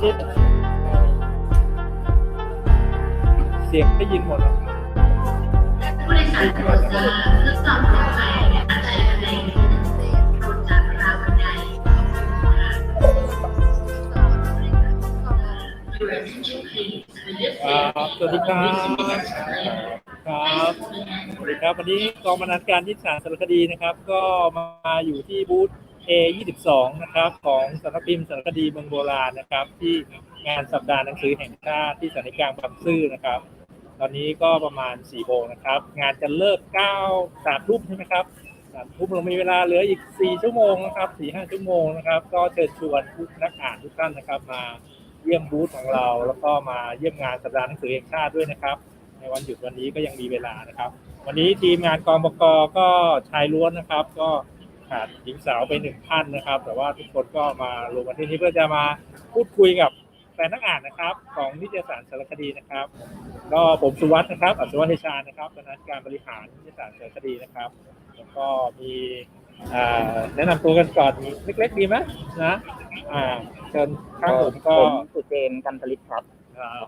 ชิด เสียงได้ยินหมดอผู้โดยสารโปรดทราบเพื่อความปลอดภัยและอันตรายภายในโปรดจัดราวบันได Your attention please. The lift ครับสวัสดีครับครับสวัสดีครับ วันนี้กองบรรณาธิการที่สารสารคดีนะครับ ก็มาอยู่ที่บูธ A22 นะครับของสารพิมพ์สารคดีเมืองโบราณนะครับ ที่งานสัปดาห์หนังสือแห่งชาติที่สันนิกลางบางซื่อนะครับ ตอนนี้ก็ประมาณ4โมงนะครับ งานจะเลิก9 3ทุ่มใช่ไหมครับ3ทุ่มเรามีเวลาเหลืออีก 4 ชั่วโมงนะครับ4-5ชั่วโมงนะครับ ก็เชิญชวนทุกนักอ่านทุกท่านนะครับ มาเยี่ยมบูธของเรา แล้วก็มาเยี่ยมงานสัปดาห์หนังสือแห่งชาติด้วยนะครับ ในวันหยุดวันนี้ก็ยังมีเวลานะครับ วันนี้ทีมงานกองบกก็ชายล้วนนะครับ ก็ ขาดหญิงสาวไปหนึ่งท่านนะครับ แต่ว่าทุกคนก็มารวมกันที่นี้เพื่อจะมาพูดคุยกับแฟนนักอ่านนะครับ ของนิตยสารสารคดีนะครับ ก็ผมสุวัสด์นะครับ อัศวเทชานะครับคณะการบริหารนิตยสารสารคดีนะครับแล้วก็มีอ่าแนะนำตัวกันก่อนเล็กๆดีไหมนะอ่าเชิญข้างผมก็ผมสุเจนกันตลิศครับอ่า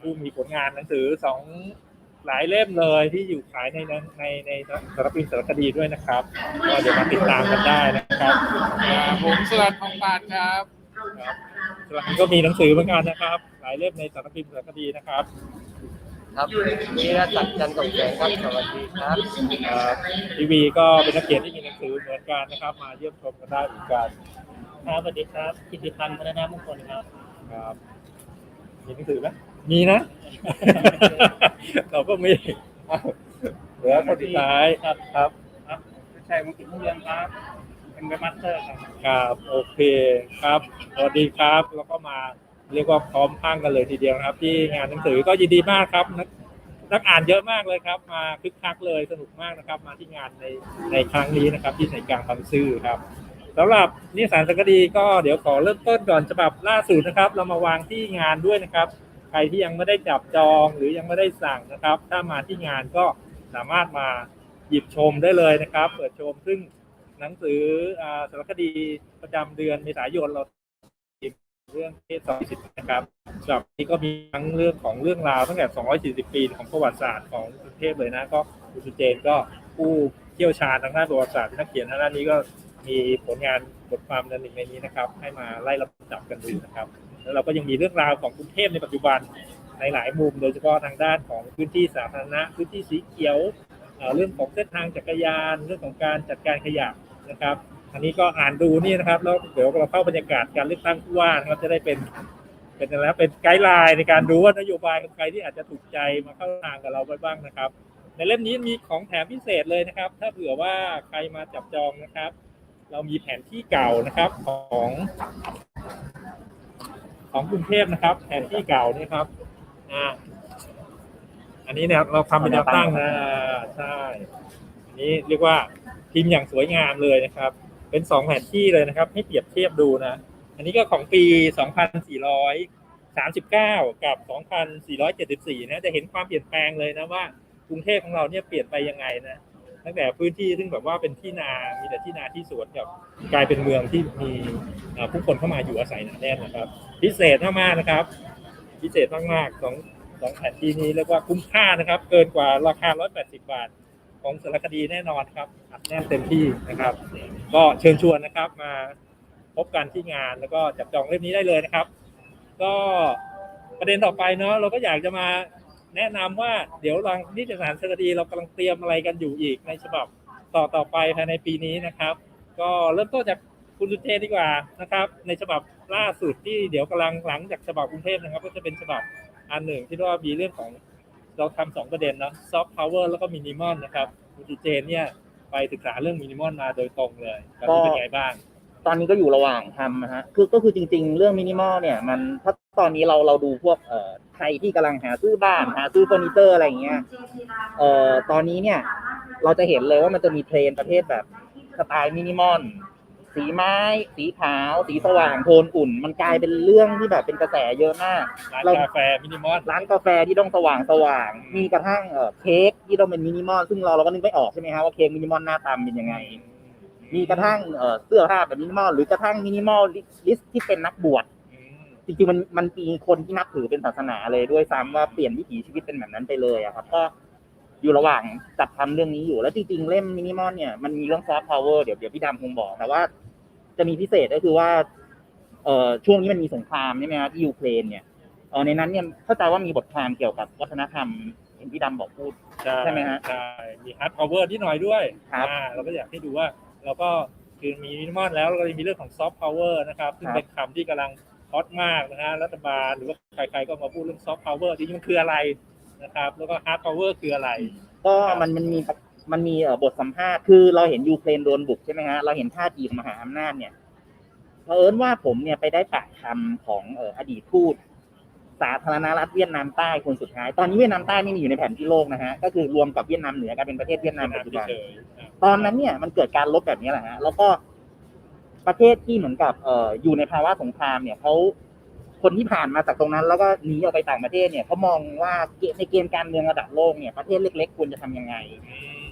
ผู้มีผลงานหนังสือสอง หลายเล่มเลยที่อยู่ขายในในในในสารพิมพ์สารคดีด้วยนะครับก็เดี๋ยวมาติดตามกันได้นะครับผมสลัดทองปาดครับสารพิมพ์ก็มีหนังสือเหมือนกันนะครับ หลายเล่มในสารพิมพ์สารคดีนะครับครับวีรศักดิ์จันทร์ส่งแสงครับสวัสดีครับทีวีก็เป็นนักเขียนที่มีหนังสือเหมือนกันนะครับ มาเยี่ยมชมกันได้เหมือนกันครับสวัสดีครับกิติพันธ์พัฒนามงคลครับครับมีหนังสือไหม มีนะ เราก็มีอ้าวเหลือคนสุดท้ายครับครับชัยมงคลมุ่งเรืองครับ เป็นเว็บมาสเตอร์ครับ ครับโอเคครับ สวัสดีครับแล้วก็มาเรียกว่าพร้อมพรังกันเลยทีเดียวนะครับ ที่งานหนังสือก็ยินดีมากครับนักนักอ่านเยอะมากเลยครับ มาคึกคักเลยสนุกมากนะครับ มาที่งานในในครั้งนี้นะครับ ที่ในกลางบางซื่อครับสำหรับนิสสารสารคดีก็เดี๋ยวขอเริ่มต้นก่อนฉบับล่าสุดนะครับ เรามาวางที่งานด้วยนะครับ ใครที่ยังไม่ได้จับจองหรือยังไม่ได้สั่งนะครับ ถ้ามาที่งานก็สามารถมาหยิบชมได้เลยนะครับ เปิดชมซึ่งหนังสือสารคดีประจำเดือนเมษายนเราเรื่องเพศ240นะครับฉบับนี้ก็มีทั้งเรื่องของเรื่องราวตั้งแต่ 240 ปีของประวัติศาสตร์ของกรุงเทพเลยนะก็คุณสุเจนก็ผู้เชี่ยวชาญทางด้านประวัติศาสตร์นักเขียนทางด้านนี้ก็มีผลงานบทความในหนึ่งในนี้นะครับ ให้มาไล่ลำดับกันดูนะครับ แล้วเราก็ยังมีเรื่องราวของกรุงเทพในปัจจุบันในหลายมุม โดยเฉพาะทางด้านของพื้นที่สาธารณะ พื้นที่สีเขียวเรื่องของเส้นทางจักรยาน เรื่องของการจัดการขยะนะครับอันนี้ก็อ่านดูนี่นะครับแล้วเดี๋ยวเราเข้าบรรยากาศการเลือกตั้งผู้ว่านะครับจะได้เป็นเป็นอะไรเป็นไกด์ไลน์ในการดูว่านโยบายของใครที่อาจจะถูกใจมาเข้าทางกับเราไปบ้างนะครับ ในเล่มนี้มีของแถมพิเศษเลยนะครับ ถ้าเผื่อว่าใครมาจับจองนะครับ เรามีแผนที่เก่านะครับของ ของกรุงเทพนะครับแผนที่เก่านี่ครับอ่าอันนี้เนี่ยเราทำเป็นแนวตั้งนะอ่าใช่อันนี้เรียกว่าพิมพ์อย่างสวยงามเลยนะครับ เป็นสองแผนที่เลยนะครับ ให้เปรียบเทียบดูนะ อันนี้ก็ของปี 2439 กับ 2474 นะจะเห็นความเปลี่ยนแปลงเลยนะว่ากรุงเทพของเราเนี่ยเปลี่ยนไปยังไงนะ ตั้งแต่พื้นที่ซึ่งแบบว่าเป็นที่นา มีแต่ที่นาที่สวนกับกลายเป็นเมืองที่มีผู้คนเข้ามาอยู่อาศัยหนาแน่นนะครับ พิเศษมากๆนะครับ พิเศษมากๆสองสองแผนที่นี้เรียกว่าคุ้มค่านะครับ เกินกว่าราคา 180 บาท ของสารคดีแน่นอนครับอัดแน่นเต็มที่นะครับ ก็เชิญชวนนะครับมาพบกันที่งานแล้วก็จับจองเล่มนี้ได้เลยนะครับ ก็ประเด็นต่อไปเนาะเราก็อยากจะมา แนะนำว่าเดี๋ยวรังนิตยสารสารคดีเรากำลังเตรียมอะไรกันอยู่อีกในฉบับต่อต่อไปภายในปีนี้นะครับ ก็เริ่มต้นจากคุณสุเจดีกว่านะครับ ในฉบับล่าสุดที่เดี๋ยวกำลังหลังจากฉบับกรุงเทพนะครับ ก็จะเป็นฉบับอันหนึ่งที่เรียกว่ามีเรื่องของเราทำสองประเด็นเนาะซอฟต์พาวเวอร์แล้วก็มินิมอลนะครับคุณสุเจนเนี่ยไปศึกษาเรื่องมินิมอลมาโดยตรงเลยตอนนี้เป็นไงบ้าง ตอนนี้ก็อยู่ระหว่างทำนะฮะคือก็คือจริง ๆ เรื่องมินิมอลเนี่ยมันถ้า ตอนนี้เราเราดูพวกเอ่อใครที่กำลังหาซื้อบ้านหาซื้อเฟอร์นิเจอร์อะไรอย่างเงี้ยเอ่อตอนนี้เนี่ย เราจะเห็นเลยว่ามันจะมีเทรนด์ประเภทแบบสไตล์มินิมอลสีไม้ สีขาว สีสว่างโทนอุ่น มันกลายเป็นเรื่องที่แบบเป็นกระแสเยอะมากร้านเรากาแฟมินิมอลร้านกาแฟที่ต้องสว่างสว่าง มีกระทั่งเอ่อเค้กที่ต้องเป็นมินิมอลซึ่งเราเราก็นึกไม่ออกใช่ไหมฮะว่าเค้กมินิมอลหน้าตาเป็นยังไง มีกระทั่งเอ่อเสื้อผ้าแบบมินิมอลหรือกระทั่งมินิมอลลิสที่เป็นนักบวชอืม จริงๆมันมันมีคนที่นับถือเป็นศาสนาเลยด้วยซ้ำว่าเปลี่ยนวิถีชีวิตเป็นแบบนั้นไปเลยอะครับ ก็อยู่ระหว่างจัดทำเรื่องนี้อยู่แล้วจริงๆเล่มมินิมอลเนี่ยมันมีเรื่องซอฟต์พาวเวอร์เดี๋ยวเดี๋ยวพี่ดำคงบอกแต่ว่า จะมีพิเศษก็คือว่าเอ่อช่วงนี้มันมีสงครามใช่ไหมครับที่ยูเครนเนี่ยเออในนั้นเนี่ยเข้าใจว่ามีบทความเกี่ยวกับวัฒนธรรมเห็นพี่ดำบอกพูด ใช่ไหมฮะใช่มีฮาร์ดพาวเวอร์นิดหน่อยด้วยครับอ่าเราก็อยากให้ดูว่าเราก็คือมีมินิมอลแล้วเราก็มีเรื่องของซอฟต์พาวเวอร์นะครับซึ่งครับเป็นคำที่กำลัง ฮอตมากนะฮะรัฐบาลหรือว่าใครๆก็มาพูดเรื่องซอฟต์พาวเวอร์จริงๆมันคืออะไรนะครับ แล้วก็ฮาร์ดพาวเวอร์คืออะไร ก็มันมันมีมันมีเอ่อบทสัมภาษณ์คือเราเห็นยูเครนโดนบุกใช่ไหมฮะเราเห็นท่าทีของมหาอำนาจเนี่ยเผอิญว่าผมเนี่ยไปได้ปากคำของเอ่ออดีตทูตสาธารณรัฐเวียดนามใต้คนสุดท้าย ตอนนี้เวียดนามใต้ไม่มีอยู่ในแผนที่โลกนะฮะ ก็คือรวมกับเวียดนามเหนือกลายเป็นประเทศเวียดนามปัจจุบันเฉยๆอะตอนนั้นเนี่ยมันเกิดการลบแบบนี้แหละฮะ แล้วก็ ประเทศที่เหมือนกับเอ่ออยู่ในภาวะสงครามเนี่ยเขาคนที่ผ่านมาจากตรงนั้น แล้วก็หนีออกไปต่างประเทศเนี่ยเขามองว่าเกมในเกมการเมืองระดับโลกเนี่ยประเทศเล็ก ๆ ควรจะทำยังไงอืม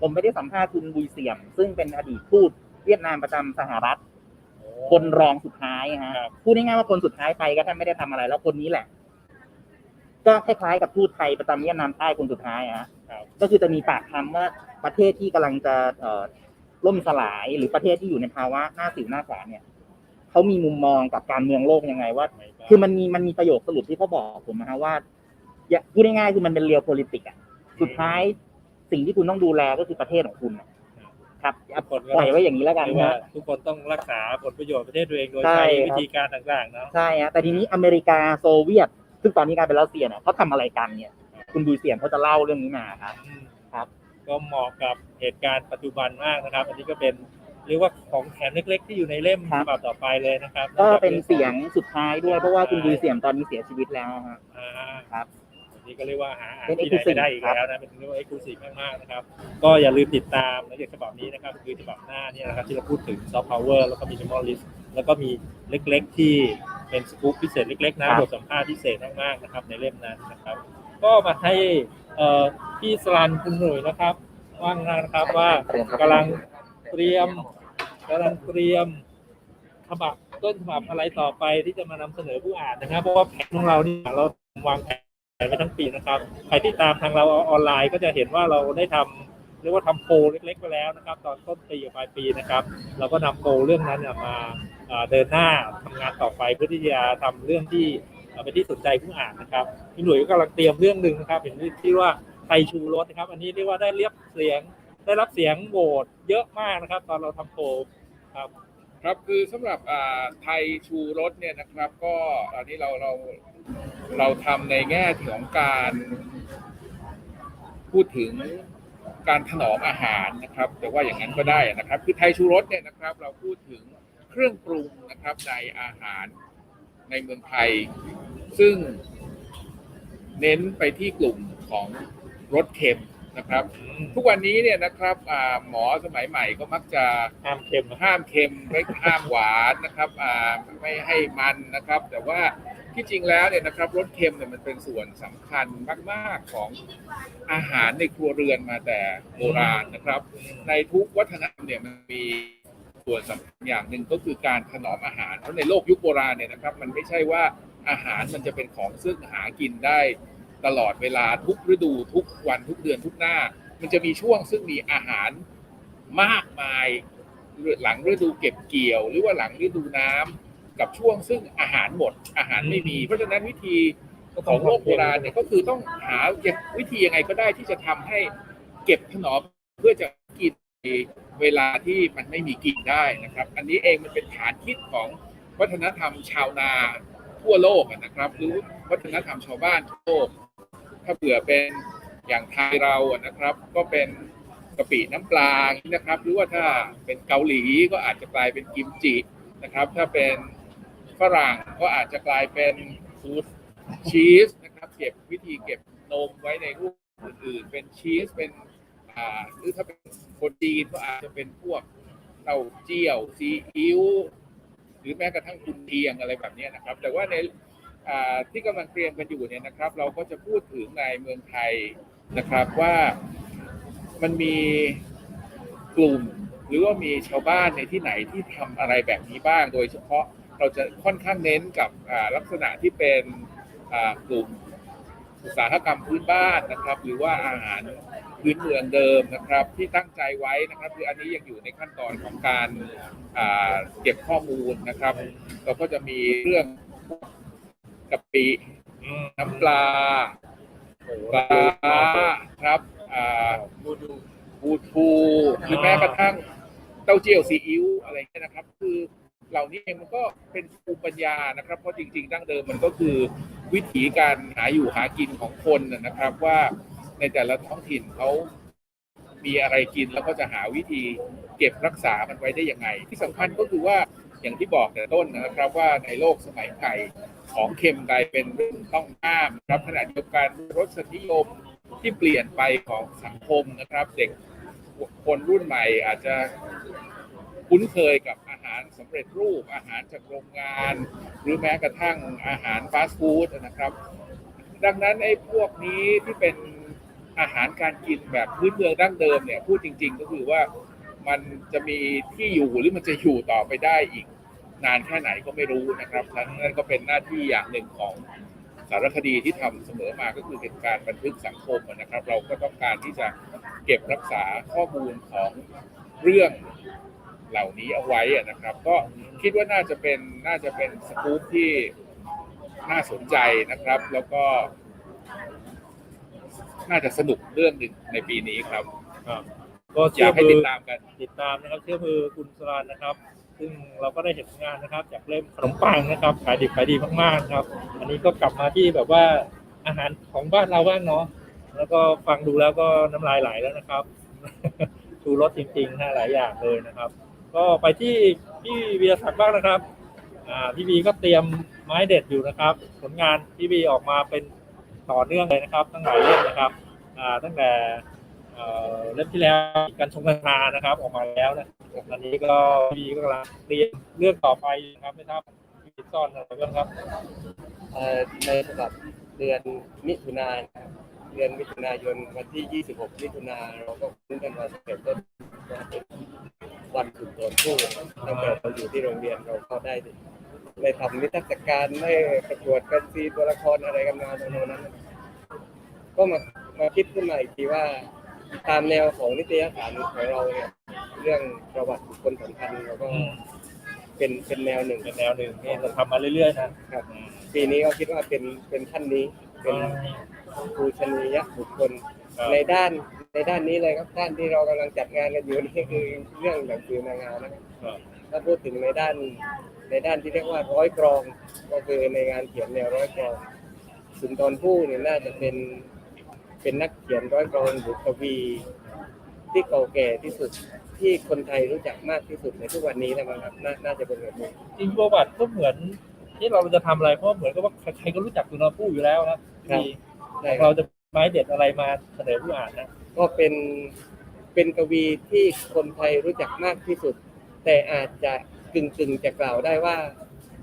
ผมไม่ได้สัมภาษณ์คุณบุยเสี่ยม ซึ่งเป็นอดีตทูตเวียดนามประจำสหรัฐ คนรองสุดท้ายฮะครับพูดง่ายๆว่าคนสุดท้ายไปก็แทบไม่ได้ทำอะไร แล้วคนนี้แหละ ก็คล้ายๆกับทูตไทยประจำเวียดนามใต้คนสุดท้ายฮะครับก็คือจะมีปากคำว่าประเทศที่กำลังจะเอ่อ ล่มสลายหรือประเทศที่อยู่ในภาวะหน้าสิวหน้าขวานเนี่ยเขามีมุมมองกับการเมืองโลกยังไงว่า คือมันมีมันมีประโยคสรุปที่เขาบอกผมนะฮะว่าอย่าพูดง่ายๆคือมันเป็นเรียลโพลิติกอะสุดท้ายสิ่งที่คุณต้องดูแลก็คือประเทศของคุณอะครับเอาทุกคนก็ปล่อยไว้อย่างนี้แล้วกันเรียกว่านะทุกคนต้องรักษาผลประโยชน์ประเทศตัวเองโดยใช่ใช้ครับวิธีการต่างๆเนาะใช่ฮะแต่ทีนี้อเมริกาโซเวียต ซึ่งตอนนี้กลายเป็นรัสเซียเนี่ยเขาทำอะไรกันเนี่ย คุณดูเสียงเขาจะเล่าเรื่องนี้มาครับอืมครับ ก็เหมาะกับเหตุการณ์ปัจจุบันมากนะครับ อันนี้ก็เป็นเรียกว่าของแถมเล็กๆ ที่อยู่ในเล่มฉบับต่อไปเลยนะครับก็เป็นเสียงสุดท้ายด้วยเพราะว่าคุณดูเสียงตอนนี้เสียชีวิตแล้วฮะ อ่าครับอันนี้ก็เรียกว่าหาอ่านเป็นที่ไหนไม่ exclusive ได้อีกครับแล้วนะเป็นเรียกว่าเอ็กซ์คลูซีฟมากๆนะครับ ก็อย่าลืมติดตามในฉบับนี้นะครับ คือฉบับหน้าเนี่ยนะครับที่เราพูดถึงซอฟต์พาวเวอร์แล้วก็มินิมอลลิสแล้วก็มีเล็กๆ ที่เป็นสกู๊ปพิเศษเล็กๆนะบทสัมภาษณ์พิเศษมากๆนะครับในเล่มนั้นนะครับ ก็มาให้ เอ่อพี่สลันคุณหนุ่ยนะครับ ว่างนะครับว่ากำลังเตรียมกำลังเตรียมฉบับต้นฉบับอะไรต่อไปที่จะมานำเสนอผู้อ่านนะครับ เพราะว่าแผนของเราเนี่ยเราวางแผนไว้ทั้งปีนะครับใครที่ตามทางเราออนไลน์ก็จะเห็นว่าเราได้ทำเรียกว่าทำโพลเล็กๆไปแล้วนะครับ ตอนต้นปีกับปลายปีนะครับ เราก็นำโพลเรื่องนั้นเนี่ยมาเอ่อเดินหน้าทำงานต่อไปเพื่อที่จะทำเรื่องที่ เอ่อเป็นที่สนใจผู้อ่านนะครับพี่หนุ่ยก็กำลังเตรียมเรื่องหนึ่งนะครับเห็นที่ว่าไทยชูรสนะครับ อันนี้เรียกว่าได้เรียบเสียง ได้รับเสียงโหวตเยอะมากนะครับ ตอนเราทำโพลครับครับคือสำหรับอ่าไทยชูรสเนี่ยนะครับ ก็อันนี้เราเราเราทำในแง่ของการ พูดถึงการถนอมอาหารนะครับแต่ว่าอย่างนั้นก็ได้นะครับ คือไทยชูรสเนี่ยนะครับ เราพูดถึงเครื่องปรุงนะครับในอาหารในเมืองไทย ซึ่งเน้นไปที่กลุ่มของรสเค็มนะครับ ทุกวันนี้เนี่ยนะครับอ่าหมอสมัยใหม่ก็มักจะห้ามเค็มนะห้ามเค็มไม่ห้ามหวานนะครับอ่าไม่ให้มันนะครับ แต่ว่าที่จริงแล้วเนี่ยนะครับรสเค็มเนี่ยมันเป็นส่วนสำคัญมากๆของอาหารในครัวเรือนมาแต่โบราณนะครับ ในทุกวัฒนธรรมเนี่ยมันมีส่วนสำคัญอย่างหนึ่งก็คือการถนอมอาหารเพราะในโลกยุคโบราณเนี่ยนะครับ มันไม่ใช่ว่า อาหารมันจะเป็นของซึ่งหากินได้ตลอดเวลาทุกฤดูทุกวันทุกเดือนทุกหน้า มันจะมีช่วงซึ่งมีอาหารมากมายหลังฤดูเก็บเกี่ยว หรือว่าหลังฤดูน้ำกับช่วงซึ่งอาหารหมดอาหารไม่มี เพราะฉะนั้นวิธีของโลกโบราณเนี่ยก็คือต้องหาวิธียังไงก็ได้ที่จะทำให้เก็บถนอมเพื่อจะกินในเวลาที่มันไม่มีกินได้นะครับ อันนี้เองมันเป็นฐานคิดของวัฒนธรรมชาวนา ทั่วโลกนะครับรือวัฒนธรรมชาวบ้านทั่วโลก ถ้าเผื่อเป็นอย่างไทยเราอะนะครับ ก็เป็นกะปิน้ำปลานนะครับ หรือว่าถ้าเป็นเกาหลีก็อาจจะกลายเป็นกิมจินะครับ ถ้าเป็นฝรั่งก็อาจจะกลายเป็นฟูดชีสนะครับเก็บวิธีเก็บนมไว้ในรูปอื่นๆเป็นชีสเป็นหรือถ้าเป็นคนจีนก็อาจจะเป็นพวกเต้าเจี้ยวซีอิ๊ว รือแม้กระทั่งกุนเทียงอะไรแบบนี้นะครับ แต่ว่าในที่กำลังเตรียมกันอยู่เนี่ยนะครับ เราก็จะพูดถึงในเมืองไทยนะครับว่ามันมีกลุ่ม หรือว่ามีชาวบ้านในที่ไหนที่ทำอะไรแบบนี้บ้าง โดยเฉพาะเราจะค่อนข้างเน้นกับลักษณะที่เป็นกลุ่มอุตสาหกรรมพื้นบ้านนะครับ หรือว่าอาหาร พื้นเมืองเดิมนะครับ ที่ตั้งใจไว้นะครับ คืออันนี้ยังอยู่ในขั้นตอนของการเก็บข้อมูลนะครับ เราก็จะมีเรื่องกะปิน้ำปลาปลาครับบูดูบูทูหรือแม้กระทั่งเต้าเจี้ยวซีอิ๊วอะไรเงี้ยนะครับ คือเหล่านี้เองมันก็เป็นภูมิปัญญานะครับ เพราะจริง ๆ ดั้งเดิมมันก็คือวิถีการหาอยู่หากินของคนนะครับว่า ในแต่ละท้องถิ่นเขามีอะไรกินแล้วก็จะหาวิธีเก็บรักษามันไว้ได้ยังไง ที่สำคัญก็คือว่าอย่างที่บอกแต่ต้นนะครับว่าในโลกสมัยไก่ของเค็มกลายเป็นเรื่องต้องห้ามครับขณะเดียวกันรสนิยมที่เปลี่ยนไปของสังคมนะครับ เด็กคนรุ่นใหม่อาจจะคุ้นเคยกับอาหารสำเร็จรูปอาหารจากโรงงาน หรือแม้กระทั่งอาหารฟาสต์ฟู้ดนะครับ ดังนั้นไอ้พวกนี้ที่เป็น อาหารการกินแบบพื้นเมืองดั้งเดิมเนี่ยพูดจริง ๆ ก็คือว่ามันจะมีที่อยู่หรือมันจะอยู่ต่อไปได้อีก นานแค่ไหนก็ไม่รู้นะครับนั่นก็เป็นหน้าที่อย่างหนึ่งของสารคดีที่ทำเสมอมาก็คือเป็นการบันทึกสังคมนะครับ เราก็ต้องการที่จะเก็บรักษาข้อมูลของเรื่องเหล่านี้เอาไว้นะครับ ก็คิดว่าน่าจะเป็นน่าจะเป็นสกู๊ปที่น่าสนใจนะครับ แล้วก็ น่าจะสนุกเรื่องหนึ่งในปีนี้ครับครับ ก็อเชื่ยาอกให้มืติอดตามกัน ติดตามนะครับ เชื่อมือคุณสรานนะครับ ซึ่งเราก็ได้เห็นงานนะครับ จากเล่มขนมปังนะครับขายดิบขายดีมากๆครับ อันนี้ก็กลับมาที่แบบว่าอาหารของบ้านเราบ้างเนาะแล้วก็ฟังดูแล้วก็น้ำลายไหลแล้วนะครับ ชูรสจริงๆนะหลายอย่างเลยนะครับ ก็ไปที่พี่วีรศักดิ์บ้างนะครับ อ่าพี่บีก็เตรียมไม้เด็ดอยู่นะครับ ผลงานพี่บีออกมาเป็น ต่อเนื่องเลยนะครับ ตั้งหลายเล่มนะครับตั้งแต่เอ่อเล่มที่แล้วการชงกันานะครับ ออกมาแล้วนะตอนนี้ก็พี่ก็กำลังเตรียมเรื่องต่อไปนะครับไม่ทราบพี่ซ่อนอะไรบ้างครับเอ่อในฉบับเดือนมิถุนายนเดือนมิถุนายนวันที่ 26 มิถุนาเราก็คุ้นกันมาตั้งแต่ต้นวันสุดโดนผู้ตั้งแต่เราอยู่ที่โรงเรียนเราก็ได้ ได้ทำนิทรรศการได้ประกวดกันซีตัวละครอะไรกันมาตรงนั้น ก็มามาคิดขึ้นมาอีกทีว่า ตามแนวของนิตยสารของเราเนี่ย เรื่องประวัติบุคคลสำคัญเราก็เป็นเป็นแนวหนึ่งเป็นแนวหนึ่งที่เราทำมาเรื่อยๆนะครับ ปีนี้ก็คิดว่าเป็นเป็นท่านนี้เป็นครูชนียบุคคลในด้านในด้านนี้เลยครับด้านที่เรากำลังจัดงานกันอยู่นี่คือเรื่องหนังสือนางงามนะครับครับถ้าพูดถึงในด้าน ในด้านที่เรียกว่าร้อยกรอง ก็คือในงานเขียนแนวร้อยกรอง สุนทรภู่เนี่ยน่าจะเป็นเป็นนักเขียนร้อยกรองบุกวีที่เก่าแก่ที่สุดที่คนไทยรู้จักมากที่สุดในทุกวันนี้แล้วมั้งครับนาน่าจะเป็นแบบนี้จริงประวัติก็เหมือนที่เราจะทำอะไรเพราะเหมือนกับว่าใครๆก็รู้จักสุนทรภู่อยู่แล้วนะครับที่ใช่คเรารับจะไม้เด็ดอะไรมาเสนอผู้อ่านนะก็เป็นเป็นกวีที่คนไทยรู้จักมากที่สุด แต่อาจจะ กึ่งกึ่งๆจะกล่าวได้ว่า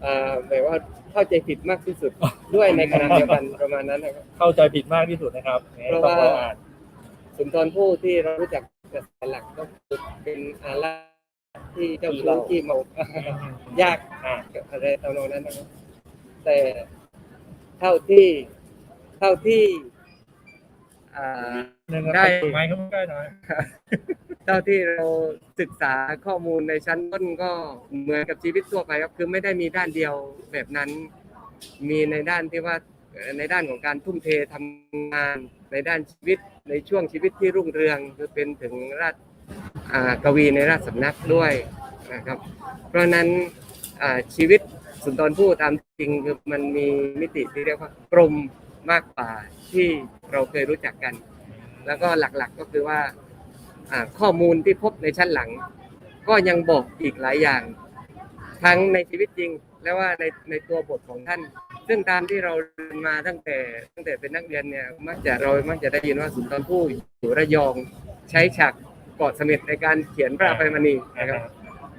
อ่าแบบว่าเข้าใจผิดมากที่สุดด้วยในขณะเดียวกันประมาณนั้นนะครับ เข้าใจผิดมากที่สุดนะครับเพราะต้องว่า รออ่านสุนทรภู่ที่เรารู้จักแต่หลักก็คือเป็นอาราที่เจ้าชู้ที่เมายาก อ่า อะไรตำนองนั้นนะครับแต่เท่าที่เท่าที่อ่า หนึ่งได้ ไม้เข้าใกล้หน่อย เท่าที่เราศึกษาข้อมูลในชั้นต้นก็เหมือนกับชีวิตทั่วไปครับ คือไม่ได้มีด้านเดียวแบบนั้น มีในด้านที่ว่าในด้านของการทุ่มเททำงานในด้านชีวิตในช่วงชีวิตที่รุ่งเรืองคือเป็นถึงราชกวีในราชสำนักด้วยนะครับ เพราะนั้นชีวิตสุนทรภู่ตามจริงคือมันมีมิติที่เรียกว่ากลมมากกว่าที่เราเคยรู้จักกัน แล้วก็หลักๆก็คือว่า ข้อมูลที่พบในชั้นหลัง ก็ยังบอกอีกหลายอย่าง ทั้งในชีวิตจริง และว่าในในตัวบทของท่าน ซึ่งตามที่เราเรียนมาตั้งแต่ตั้งแต่เป็นนักเรียนเนี่ยมักจะเรามักจะได้ยินว่าสุนทรภู่อยู่ระยองใช้ฉากเกาะเสม็ดในการเขียนพระอภัยมณีนะครับ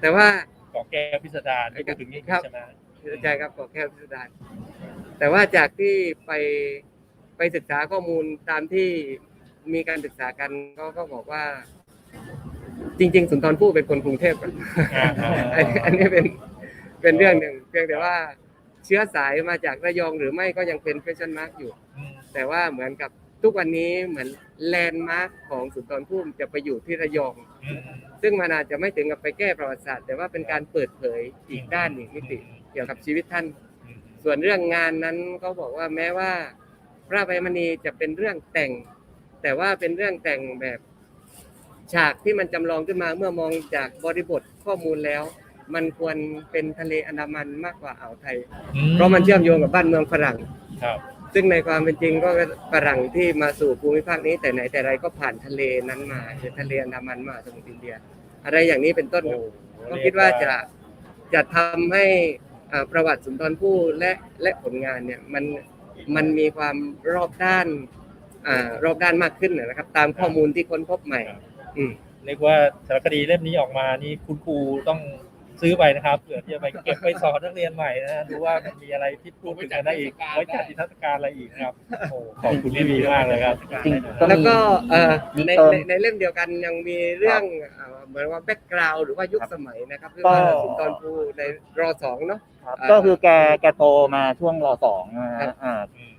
แต่ว่าเกาะแก้วพิสดารที่พูดถึงนี่ครับใช่ไหมใช่ครับเกาะแก้วพิสดารแต่ว่าจากที่ไปไปศึกษาข้อมูลตามที่มีการศึกษากันก็ก็บอกว่า จริง ๆ สุนทรภู่เป็นคนกรุงเทพก่อนอ่าอ่าอันนี้อันนี้เป็นเป็นเรื่องหนึ่งเพียงแต่ว่าเชื้อสายมาจากระยองหรือไม่ก็ยังเป็น question mark อยู่อืมแต่ว่าเหมือนกับทุกวันนี้เหมือนแลนด์มาร์คของสุนทรภู่จะไปอยู่ที่ระยองอืมซึ่งมันอาจจะไม่ถึงกับไปแก้ประวัติศาสตร์ แต่ว่าเป็นการเปิดเผยอีกด้านหนึ่งมิติเกี่ยวกับชีวิตท่านอืมส่วนเรื่องงานนั้นเขาบอกว่าแม้ว่า พระอภัยมณีจะเป็นเรื่องแต่ง แต่ว่าเป็นเรื่องแต่งแบบ ฉากที่มันจำลองขึ้นมาเมื่อมองจากบริบทข้อมูลแล้ว มันควรเป็นทะเลอันดามันมากกว่าอ่าวไทย เพราะมันเชื่อมโยงกับบ้านเมืองฝรั่งครับซึ่งในความเป็นจริงก็ฝรั่งที่มาสู่ภูมิภาคนี้แต่ไหนแต่ไรก็ผ่านทะเลนั้นมาคือทะเลอันดามันมาสมุทรอินเดีย อะไรอย่างนี้เป็นต้นโอ้ครับก็คิดว่าจะจะทำให้อ่าประวัติสุนทรภู่และและผลงานเนี่ยมันมันมีความรอบด้านอ่ารอบด้านมากขึ้นนะครับ ตามข้อมูลที่ค้นพบใหม่อืม เรียกว่าสารคดีเล่มนี้ออกมานี่คุณครูต้องซื้อไปนะครับเผื่อที่จะไปเก็บไปสอนนักเรียนใหม่นะดูว่ามันมีอะไรที่พูดถึงกันได้อีกไว้จัดนิทรรศการอะไรอีกครับโอ้ขอบคุณพี่วีมากเลยครับจริงๆแล้วก็เอ่อมีในเติมในในเล่มเดียวกันยังมีเรื่องเอ่อเหมือนว่าแบ็กกราวหรือว่ายุคสมัยนะครับคือก็ว่าสุนทรภู่ในรอสองเนาะ ครับอ่าก็คือแกแกโตมาช่วงรอสองนะครัฮะบอ่า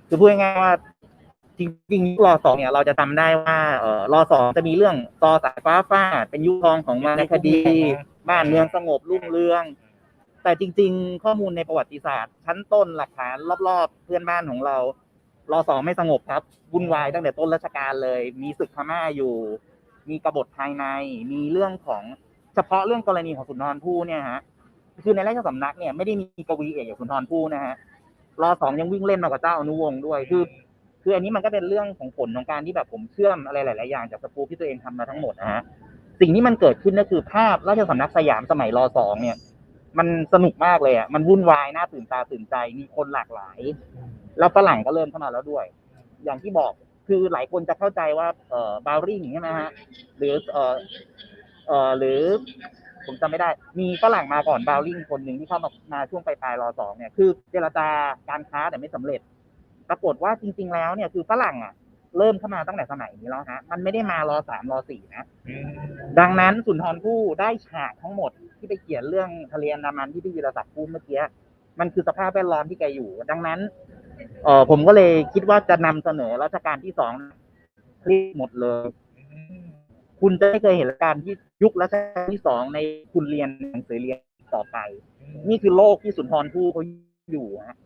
คือพูดง่ายๆว่า จริงๆยุครอสองเนี่ยเราจะจำได้ว่าเออรอสองจะมีเรื่องต่อสายฟ้าฟาดเป็นยุคทองของวรรณคดี บ้านเมืองสงบรุ่งเรือง แต่จริง ๆ ข้อมูลในประวัติศาสตร์ ชั้นต้นหลักฐานรอบๆ เพื่อนบ้านของเรารอสองไม่สงบครับวุ่นวายตั้งแต่ต้นรัชกาลเลย มีศึกพม่าอยู่ มีกบฏภายใน มีเรื่องของเฉพาะเรื่องกรณีของสุนทรภู่เนี่ยฮะคือในราชสำนักเนี่ยไม่ได้มีกวีเอกอย่างสุนทรภู่นะฮะรอสองยังวิ่งเล่นมากับเจ้าอนุวงศ์ด้วย คือ คืออันนี้มันก็เป็นเรื่องของผลของการที่แบบผมเชื่อมอะไรหลาย ๆ อย่างจากสกูที่ตัวเองทำมาทั้งหมดนะฮะสิ่งที่มันเกิดขึ้นก็คือภาพราชสำนักสยามสมัยรอสองเนี่ย มันสนุกมากเลยอะมันวุ่นวายน่าตื่นตาตื่นใจมีคนหลากหลาย แล้วฝรั่งก็เริ่มเข้ามาแล้วด้วย อย่างที่บอกคือหลายคนจะเข้าใจว่าเอ่อบาวริงใช่ไหมฮะหรือเอ่อเอ่อหรือผมจำไม่ได้ มีฝรั่งมาก่อนบาวริงคนหนึ่งที่เข้ามามาช่วงปลายปลายรอสองเนี่ย คือเจรจาการค้าแต่ไม่สำเร็จ ปรากฏว่าจริง ๆ แล้วเนี่ยคือฝรั่งอะเริ่มเข้ามาตั้งแต่สมัยนี้แล้วฮะ มันไม่ได้มารอสามรอสี่นะ ดังนั้นสุนทรภู่ได้ฉากทั้งหมดที่ไปเขียนเรื่องทะเลอันดามันที่พี่วีรศักดิ์พูดเมื่อกี้ มันคือสภาพแวดล้อมที่แกอยู่ ดังนั้น เออผมก็เลยคิดว่าจะนำเสนอรัชกาลที่สองคลิปหมดเลย คุณจะไม่เคยเห็นรัชกาลที่ยุครัชกาลที่สองในคุณเรียนหนังสือเรียนต่อไป นี่คือโลกที่สุนทรภู่เขา อยู่ฮะ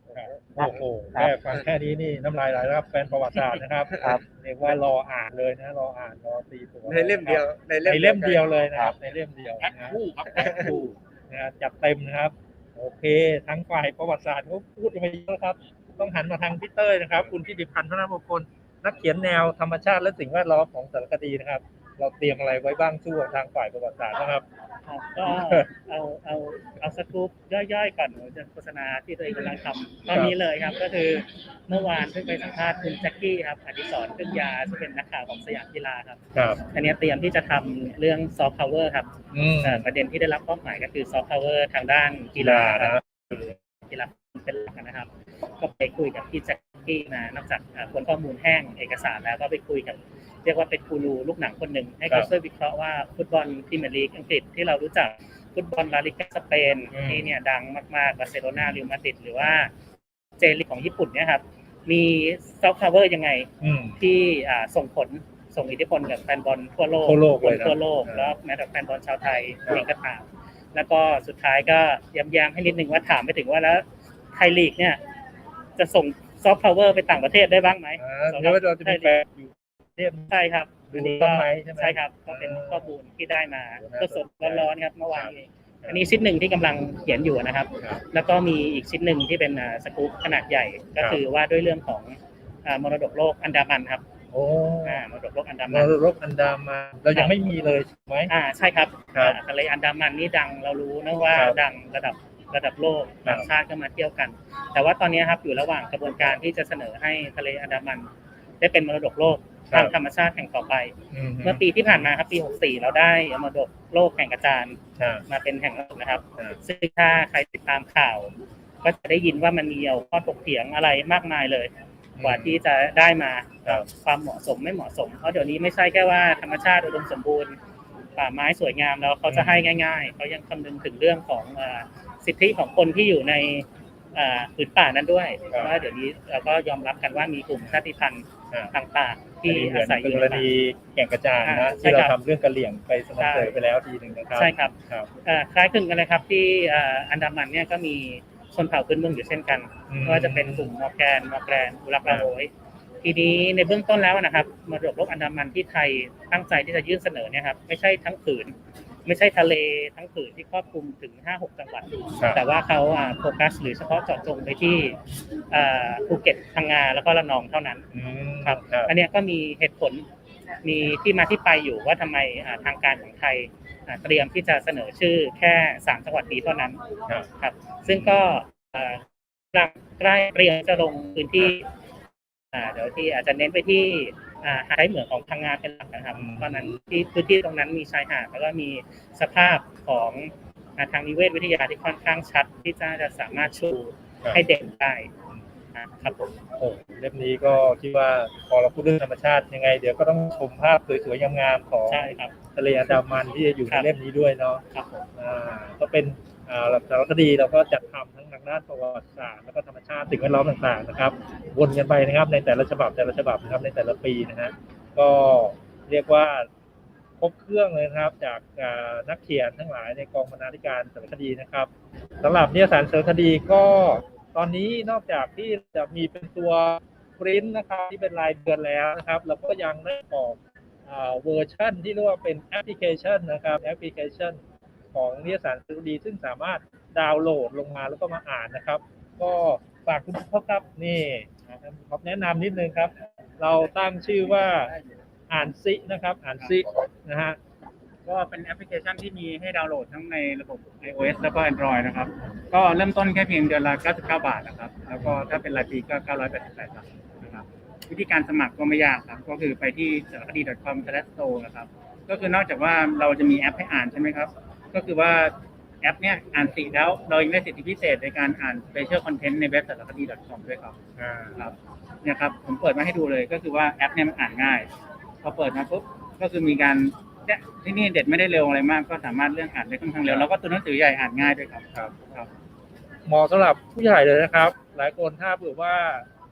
โอ้โหแค่ฟังแค่นี้นี่น้ำลายไหลแล้วครับแฟนประวัติศาสตร์นะครับครับ เรียกว่ารออ่านเลยนะรออ่านรอตีตัวในเล่มเดียวในในเล่มเดียวกันเลยนะครับ ในเล่มเดียวแพ็คนะคู่ครับแพ็คคู่นะฮะจัดเต็มนะครับ โอเค ทั้งฝ่ายประวัติศาสตร์เขาพูดกันไปเยอะครับ ต้องหันมาทางพี่เต้ยนะครับ คุณทิติพันธ์พระนามงคลนักเขียนแนวธรรมชาติและสิ่งแวดล้อมของสารคดีนะครับ เราเตรียมอะไรไว้บ้างสู้กับทางฝ่ายประวัติศาสตร์นะครับ ครับก็เอาเอาเอาสกู๊ปย่อยๆก่อนเดี๋ยวจะโฆษณาที่ตัวเองกำลังทำตอนนี้เลยครับ ก็คือเมื่อวานเพิ่งไปสัมภาษณ์คุณแจ็คกี้ครับอดิศรพึ่งยาซึ่งเป็นนักข่าวของสยามกีฬาครับ ครับ อันเนี้ยเตรียมที่จะทำเรื่องซอฟต์พาวเวอร์ครับอืมเอ่อประเด็นที่ได้รับมอบหมายก็คือซอฟต์พาวเวอร์ทางด้านกีฬากีฬานะกีฬาเป็นหลักนะครับ ก็ไปคุยกับพี่แจ็คกี้มานอกจากเอ่อคนข้อมูลแห้งเอกสารแล้วก็ไปคุยกับ เรียกว่าเป็นกูรูลูกหนังคนหนึ่งให้ครัเขาบช่วยวิเคราะห์ว่าฟุตบอลพรีเมียร์ลีกอังกฤษที่เรารู้จักฟุตบอลลาลิกาสเปนอืมที่เนี่ยดังมากๆบาร์เซโลนาเรอัลมาดริดหรือว่าเจลีกของญี่ปุ่นเนี่ยครับมีซอฟต์พาวเวอร์ยังไงอืมที่อ่าส่งผลส่งอิทธิพลกับแฟนบอลทั่วโลกทั่วโลกเลยนะทั่วโลกอ่าแล้วแม้แต่แฟนบอลชาวไทยครับเองก็ตามแล้วก็สุดท้ายก็ย้ำๆให้นิดนึงว่าถามไปถึงว่าแล้วไทยลีกเนี่ย จะส่งซอฟต์พาวเวอร์ไปต่างประเทศได้บ้างไหมอ่าเดี๋ยวเราจะมีแปลอยู่ เทียบใช่ครับดูอันนี้บ้าก็งไหมใช่ไหมใช่ครับ ก็เป็นข้อมูลที่ได้มาโอ้สน่าดสนใจๆร้อนๆครับเมื่อวานเองครับอันนี้ชิ้นหนึ่งที่กำลังเขียนอยู่นะครับ ครับ แล้วก็มีอีกชิ้นหนึ่งที่เป็นอ่าสกู๊ปขนาดใหญ่ ก็ครับคือว่าด้วยเรื่องของอ่ามรดกโลกอันดามันครับโอ้อ่ามรดกโลกอันดามมมันรดกอันดามาเรายังไม่มีเลยถูกไหม อ่าใช่ครับครับอ่าทะเลอันดามันนี่ดังเรารู้นะว่าครับดังระดับระดับโลกครับ ต่างชาติก็มาเที่ยวกัน แต่ว่าตอนนี้ครับอยู่ระหว่างกระบวนการที่จะเสนอให้ทะเลอันดามัน ได้เป็นมรดกโลก ทางธรรมชาติแห่งต่อไปอืมเมื่อปีที่ผ่านมาครับปี 64 เราได้มรดกโลกแห่งกระจานครับมาเป็นแห่งแรกนะครับครับซึ่งถ้าใครติดตามข่าว ก็จะได้ยินว่ามันมีเอาข้อถกเถียงอะไรมากมายเลย กว่าที่จะได้มาครับความเหมาะสมไม่เหมาะสม เพราะเดี๋ยวนี้ไม่ใช่แค่ว่าธรรมชาติอุดมสมบูรณ์ป่าไม้สวยงามแล้วเขาจะให้ง่าย ๆเขายังคำนึงถึงเรื่องของเอ่อสิทธิของคนที่อยู่ในเอ่อ ผืนป่านั้นด้วยเพครับราะว่าเดี๋ยวนี้เราก็ยอมรับกันว่ามีกลุ่มชาติพันธุ์ครับต่างๆที่ที่เหอามือนศัยอกยู่รในป่าณีแก่งกระจานอ่านะใช่ที่เราครับทำเรื่องกะเหลี่ยงไปสนับสนุนไปแล้วทีหนึ่งนะครับใช่ครับครับเอ่อคล้ายคลึงกันเลยครับที่เอ่ออันดามันเนี่ยก็มีชนเผ่าพื้นเมืองอยู่เช่นกันอืมไม่ว่าจะเป็นกลุ่มมอร์แกนมอร์แกรนอุรักลาโอยทีนี้ในเบื้องต้นแล้วนะครับมรดกโลกอันดามันที่ไทยตั้งใจที่จะยื่นเสนอเนี่ยครับไม่ใช่ทั้งผืน ไม่ใช่ทะเลทั้งผืนที่ครอบคลุมถึง 5-6 จังหวัด ครับแต่ว่าเขาอ่าโฟกัสหรือเฉพาะเจาะจงไปที่อ่าภูเก็ตพังงาแล้วก็ระนองเท่านั้น อืมครับ ครับอันเนี้ยก็มีเหตุผล มีที่มาที่ไปอยู่ว่าทำไมอ่าทางการของไทยอ่าเตรียมที่จะเสนอชื่อแค่สามจังหวัดนี้เท่านั้น ครับครับซึ่งก็อ่ากำลังใกล้เตรียมจะลงพื้นที่อ่าเดี๋ยวที่อาจจะเน้นไปที่ อ่าหาดเหมืองของพังงาเป็นหลักนะครับอืมเพราะฉะนั้นที่พื้นที่ตรงนั้นมีชายหาดแล้วก็มีสภาพของอ่าทางนิเวศวิทยาที่ค่อนข้างชัด ที่จะจะสามารถชูครับให้เด่นได้อ่าครับผมโอ้เล่มนี้ก็คิดว่าพอเราพูดเรื่องธรรมชาติยังไง เดี๋ยวก็ต้องชมภาพสวยๆงามๆของใช่ครับทะเลอันดามันที่จะอยู่ครัในบเล่มนี้ด้วยเนาะครับผมอ่าก็เป็นอ่า สารคดีเราก็จัดทำทั้งทางด้านประวัติศาสตร์แล้วก็ธรรมชาติสิ่งแวดล้อมต่างๆนะครับ วนกันไปนะครับในแต่ละฉบับแต่ละฉบับนะครับในแต่ละปีนะฮะก็เรียกว่าครบเครื่องเลยครับจากนักเขียนทั้งหลายในกองบรรณาธิการสารคดีนะครับสำหรับนิยสารสารคดีก็ตอนนี้นอกจากที่จะมีเป็นตัวปริ้นนะครับที่เป็นรายเดือนแล้วนะครับเราก็ยังได้ออกเวอร์ชันที่เรียกว่าเป็นแอปพลิเคชันนะครับแอปพลิเคชัน ของนิยสารสารคดี ซึ่งสามารถดาวน์โหลดลงมาแล้วก็มาอ่านนะครับ ก็ฝากคุณพ่อครับนี่นะครับขอแนะนำนิดนึงครับ เราตั้งชื่อว่าอ่านซินะครับ อ่านซินะฮะก็เป็นแอปพลิเคชันที่มีให้ดาวน์โหลดทั้งในระบบ iOS แล้วก็ Android นะครับ ก็เริ่มต้นแค่เพียงเดือนละ 99 บาทนะครับ แล้วก็ถ้าเป็นรายปีก็ 988 บาทนะครับ วิธีการสมัครก็ไม่ยากครับ ก็คือไปที่สารคดี .com/store นะครับ ก็คือนอกจากว่าเราจะมีแอปให้อ่านใช่ไหมครับ ก็คือว่าแอปเนี้ยอ่านสีแล้วเรายังได้สิทธิพิเศษในการอ่าน special content ในเว็บสารคดี .com ด้วยครับอ่าครับเนี่ยครับผมเปิดมาให้ดูเลยก็คือว่าแอปเนี่ยมันอ่านง่าย พอเปิดมาปุ๊บก็คือมีการเนี่ยที่นี่เด็ดไม่ได้เร็วอะไรมาก ก็สามารถเลื่อนอ่านได้ค่อนข้างเร็วแล้วก็ตัวหนังสือใหญ่อ่านง่ายด้วยครับครับครับเหมาะสำหรับผู้ใหญ่เลยนะครับ หลายคนถ้าเผื่อว่า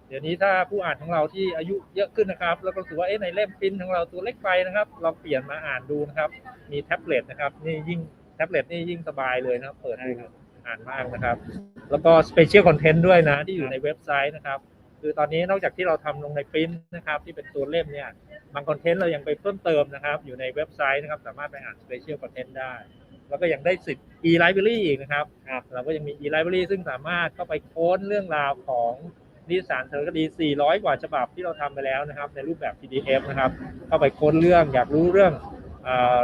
เดี๋ยวนี้ถ้าผู้อ่านของเราที่อายุเยอะขึ้นนะครับ แล้วก็รู้สึกว่าเอ๊ะในเล่มปริ้นของเราตัวเล็กไปนะครับลองเปลี่ยนมาอ่านดูนะครับ มีแท็บเล็ตนะครับนี่ยิ่ง แท็บเล็ตนี่ยิ่งสบายเลยนะครับ เปิดดูอ่านมากนะครับ แล้วก็สเปเชียลคอนเทนต์ด้วยนะ ที่อยู่ในเว็บไซต์นะครับ คือตอนนี้นอกจากที่เราทำลงในปริ้นนะครับ ที่เป็นตัวเล่มเนี่ยบางคอนเทนต์เรายังไปเพิ่มเติมนะครับ อยู่ในเว็บไซต์นะครับ สามารถไปอ่านสเปเชียลคอนเทนต์ได้ แล้วก็ยังได้สิทธิ์ e-library อีกนะครับครับเราก็ยังมี e-library ซึ่งสามารถเข้าไปค้นเรื่องราวของนิตยสารสารคดี 400 กว่าฉบับที่เราทำไปแล้วนะครับ ในรูปแบบ PDF นะครับ เข้าไปค้นเรื่องอยากรู้เรื่องอ่า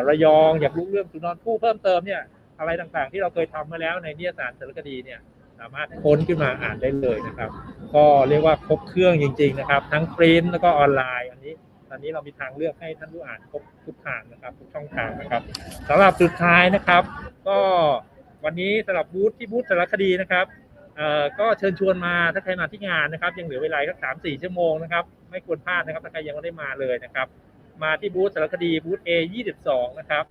ระยองอยากรู้เรื่องสุนทรภู่เพิ่มเติมเนี่ยอะไรต่างๆ ที่เราเคยทำมาแล้วในนิยสารสารคดีเนี่ยสามารถค้นขึ้นมาอ่านได้เลยนะครับ ก็เรียกว่าครบเครื่องจริง ๆ นะครับ ทั้งปริ้นแล้วก็ออนไลน์ อันนี้ตอนนี้เรามีทางเลือกให้ท่านผู้อ่านครบทุกทางนะครับทุกช่องทางนะครับสำหรับสุดท้ายนะครับ ก็วันนี้สำหรับบูธที่บูธสารคดีนะครับก็เชิญชวนมาถ้าใครมาที่งานนะครับ ยังเหลือเวลาสักสามสี่ชั่วโมงนะครับ ไม่ควรพลาดนะครับถ้าใครยังไม่ได้มาเลยนะครับ มาที่บูธสารคดีบูธ A 22 นะครับ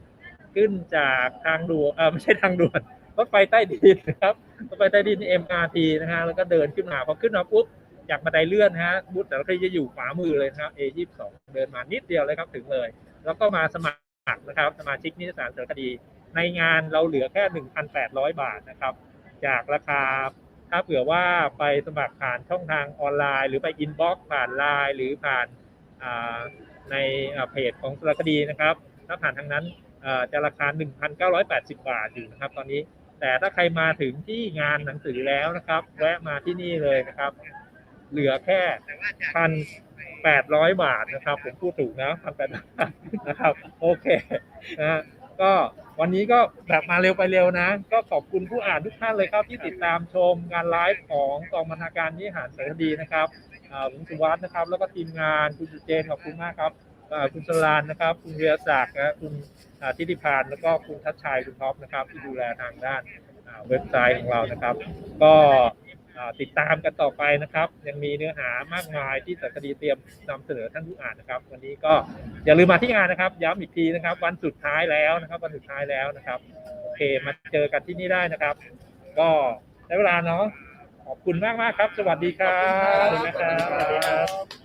ขึ้นจากทางด่วนเออไม่ใช่ทางด่วนรถไฟใต้ดินนะครับรถไฟใต้ดิน MRT นะฮะแล้วก็เดินขึ้นมาพอขึ้นมาปุ๊บจากบันไดเลื่อนฮะบูธสารคดีจะอยู่ขวามือเลยนะครับ A 22 เดินมานิดเดียวเลยครับถึงเลย แล้วก็มาสมัครนะครับ สมาชิกนิตยสารสารคดี ในงานเราเหลือแค่ 1,800 บาทนะครับ จากราคาถ้าเผื่อว่าไปสมัครผ่านช่องทางออนไลน์ หรือไปอินบ็อกซ์ผ่านไลน์หรือผ่าน ในเพจของสารคดีนะครับ ถ้าผ่านทางนั้นจะราคา 1,980 บาทอยู่นะครับ ตอนนี้ แต่ถ้าใครมาถึงที่งานหนังสือแล้วนะครับ แวะมาที่นี่เลยนะครับ เหลือแค่พันแปดร้อยบาทนะครับ ผมพูดถูกนะพันแปดนะครับ โอเคนะฮะก็วันนี้ก็แบบมาเร็วไปเร็วนะ ก็ขอบคุณผู้อ่านทุกท่านเลยครับที่ติดตามชมงานไลฟ์ของกองบรรณาการนิหารสารคดีนะครับ อ่าผมสุวัสด์นะครับ แล้วก็ทีมงานคุณสุเจนขอบคุณมากครับคุณสลานนะครับ คุณเรียศักดิ์นะคุณทิติพานแล้วก็คุณทัชชัยคุณท็อปนะครับ ที่ดูแลทางด้านเว็บไซต์ของเรานะครับ ก็ติดตามกันต่อไปนะครับ ยังมีเนื้อหามากมายที่สารคดีเตรียมนำเสนอท่านผู้อ่านนะครับ วันนี้ก็อย่าลืมมาที่งานนะครับ ย้ำอีกทีนะครับ วันสุดท้ายแล้วนะครับ วันสุดท้ายแล้วนะครับโอเคมาเจอกันที่นี่ได้นะครับ ก็ได้เวลาเนาะ ขอบคุณมากมากๆครับ สวัสดีครับสวัสดีครับสวัสดีครับ